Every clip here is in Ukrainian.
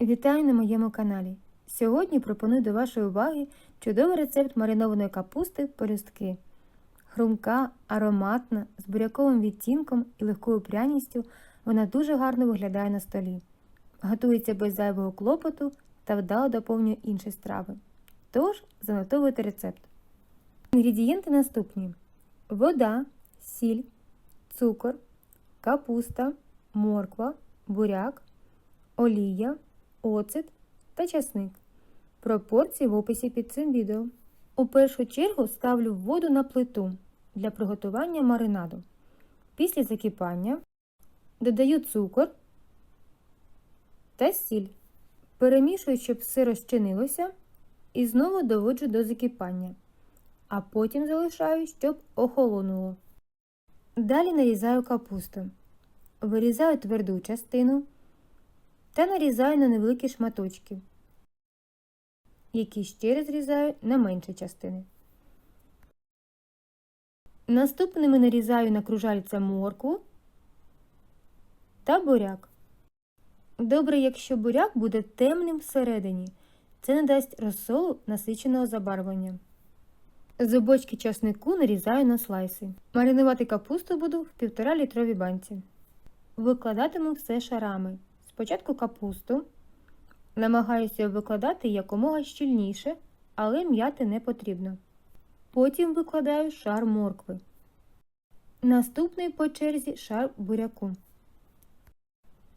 Вітаю на моєму каналі. Сьогодні пропоную до вашої уваги чудовий рецепт маринованої капусти по-людськи. Хрумка, ароматна, з буряковим відтінком і легкою пряністю вона дуже гарно виглядає на столі. Готується без зайвого клопоту та вдало доповнює інші страви. Тож, занотовуйте рецепт. Інгредієнти наступні: вода, сіль, цукор, капуста, морква, буряк, олія, оцет та часник. Пропорції в описі під цим відео. У першу чергу ставлю воду на плиту для приготування маринаду. Після закипання додаю цукор та сіль. Перемішую, щоб все розчинилося, і знову доводжу до закипання, а потім залишаю, щоб охолонуло. Далі нарізаю капусту. Вирізаю тверду частину та нарізаю на невеликі шматочки, які ще розрізаю на менші частини. Наступними нарізаю на кружальця моркву та буряк. Добре, якщо буряк буде темним всередині, це надасть розсолу насиченого забарвлення. Зубочки часнику нарізаю на слайси. Маринувати капусту буду в 1,5 літровій банці. Викладатиму все шарами. Спочатку капусту. Намагаюся викладати якомога щільніше, але м'яти не потрібно. Потім викладаю шар моркви. Наступний по черзі шар буряку.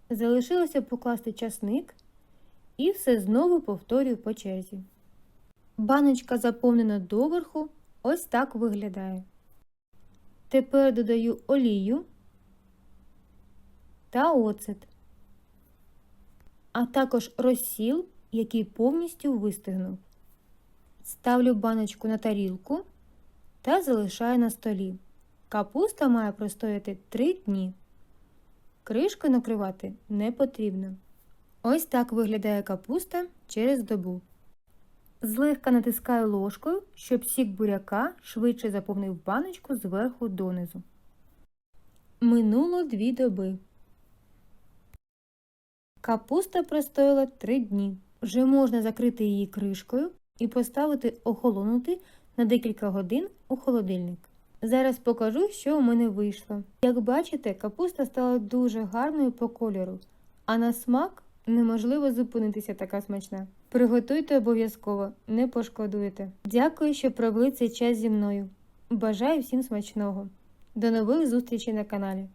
Залишилося покласти часник і все знову повторюю по черзі. Баночка заповнена доверху, ось так виглядає. Тепер додаю олію та оцет, а також розсіл, який повністю вистигнув. Ставлю баночку на тарілку та залишаю на столі. Капуста має простояти 3 дні. Кришкою накривати не потрібно. Ось так виглядає капуста через добу. Злегка натискаю ложкою, щоб сік буряка швидше заповнив баночку зверху донизу. Минуло дві доби. Капуста простояла 3 дні. Вже можна закрити її кришкою і поставити охолонути на декілька годин у холодильник. Зараз покажу, що у мене вийшло. Як бачите, капуста стала дуже гарною по кольору, а на смак неможливо зупинитися така смачна. Приготуйте обов'язково, не пошкодуєте. Дякую, що провели цей час зі мною. Бажаю всім смачного. До нових зустрічей на каналі.